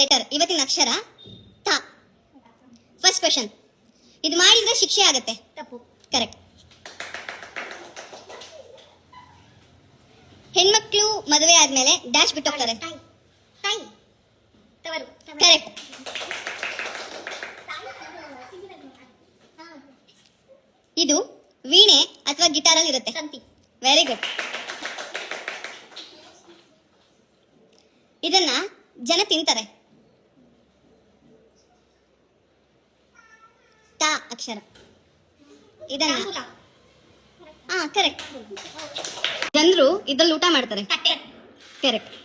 Letter ಇವತ್ತಿನ ಅಕ್ಷರ ತ. First question ಇದು ಮಾಡಿದ್ರೆ ಶಿಕ್ಷೆ ಆಗುತ್ತೆ. ತಪ್ಪು. ಕರೆಕ್ಟ್ ಹೆಣ್ಮಕ್ಳು ಮದುವೆ ಆದ್ಮೇಲೆ ಡ್ಯಾಶ್ ಬಿಟ್ಟು ಹೋಗ್ತಾರೆ ಕರೆಕ್ಟ್ ಇದು ವೀಣೆ ಅಥವಾ ಗಿಟಾರ್ ಅಲ್ಲಿ ಇರುತ್ತೆ. ತಂತಿ ವೆರಿ ಗುಡ್ ಇದನ್ನ ಜನ ತಿಂತಾರೆ ತ ಅಕ್ಷರ. ಇದನ್ನ. ಹಾ ಕರೆಕ್ಟ್ ಜನರು ಇದ್ರಲ್ಲಿ ಊಟ ಮಾಡ್ತಾರೆ. ಕರೆಕ್ಟ್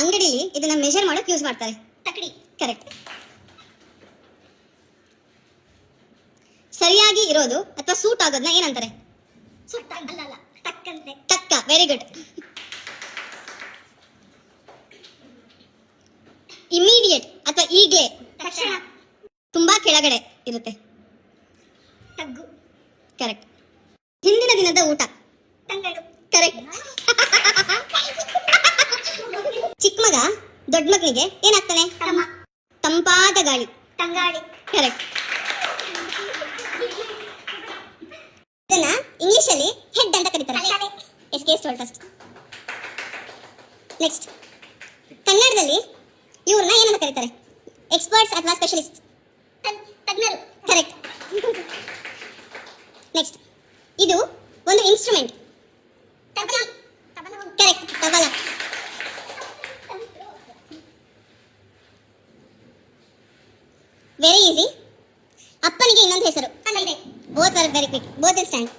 ಅಂಗಡಿಲಿ ಇದನ್ನ ಮೆಷರ್ ಮಾಡಕ್ ಯೂಸ್ ಮಾಡ್ತಾರೆ. ತಕಡಿ ಕರೆಕ್ಟ್ ಸರಿಯಾಗಿ ಇರೋದು ಅಥವಾ ಸೂಟ್ ಆಗೋದನ್ನ ಏನಂತಾರೆ? ತಕ್ಕ ವೆರಿ ಗುಡ್ ಇಮಿಡಿಯೇಟ್ ಅಥವಾ ಈಗಲೇ. ತುಂಬಾ ಕೆಳಗಡೆ. ಇರುತ್ತೆ. ತಗ್ಗು ಕರೆಕ್ಟ್ ಹಿಂದಿನ ದಿನದ ಊಟ. ತಂಗಳು ಕರೆಕ್ಟ್ ಚಿಕ್ಕ ಮಗ ದೊಡ್ಡ ಮಗನಿಗೆ ಏನಾಗ್ತಾನೆ? ತಂಪಾದ ಗಾಳಿ. ತಂಗಾಳಿ. ಕರೆಕ್ಟ್ ಇದನ್ನ ಇಂಗ್ಲಿಷ್ ಅಲ್ಲಿ ಹೆಡ್ ಅಂತ ಕರೀತಾರೆ. ಫಸ್ಟ್ ನೆಕ್ಸ್ಟ್ ಕನ್ನಡದಲ್ಲಿ ಇವ್ರನ್ನ ಏನಂತ ಕರೀತಾರೆ? ಎಕ್ಸ್ಪರ್ಟ್ಸ್ ಅಥವಾ ಸ್ಪೆಷಲಿಸ್ಟ್ ನೆಕ್ಸ್ಟ್ ಇದು ಒಂದು instrument correct tabla. Very easy ಅಪ್ಪನಿಗೆ ಇನ್ನೊಂದು ಹೆಸರು. Both are very quick both is stand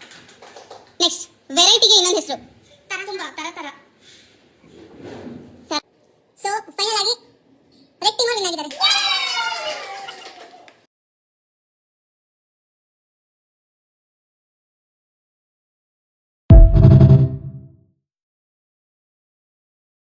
next ವೆರೈಟಿಗೆ ಇನ್ನೊಂದು ಹೆಸರು. ತರ ತರ ಸೊ ಫೈನಲ್ ಆಗಿ ರೆಟ್ಟಿ ಮಾಡಿ ಆಗಿದ್ದಾರೆ